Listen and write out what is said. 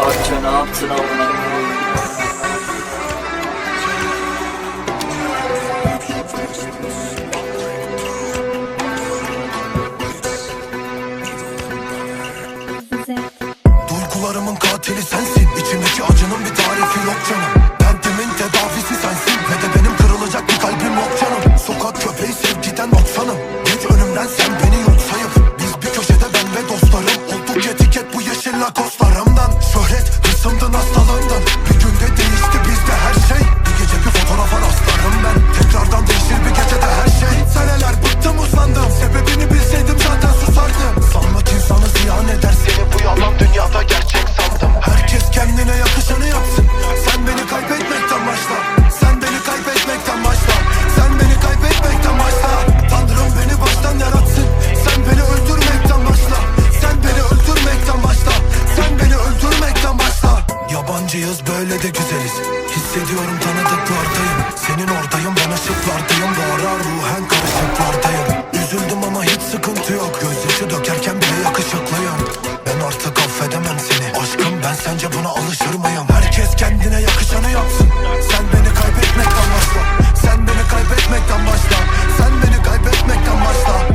Arça ne yaptın Duygularımın katili sensin. İçimdeki acının bir tarifi yok canım. Derdimin tedavisi sensin. Ve de benim kırılacak bir kalbim yok canım. Sokak köpeği sevgiden noksanım. Geç önümden sen beni yok sayıp. Biz bir köşede ben ve dostlarım. Olduk etiket bu yeşil lakoslarımdan Yabancıyız böyle de güzeliz. Hissediyorum tanıdıklardayım. Senin oradayım ben ışıklardayım. Bu ara ruhen karışıklardayım. Üzüldüm ama hiç sıkıntı yok. Gözyaşı dökerken bile yakışıklıyım. Ben artık affedemem seni. Aşkım ben sence buna alışır mıyım?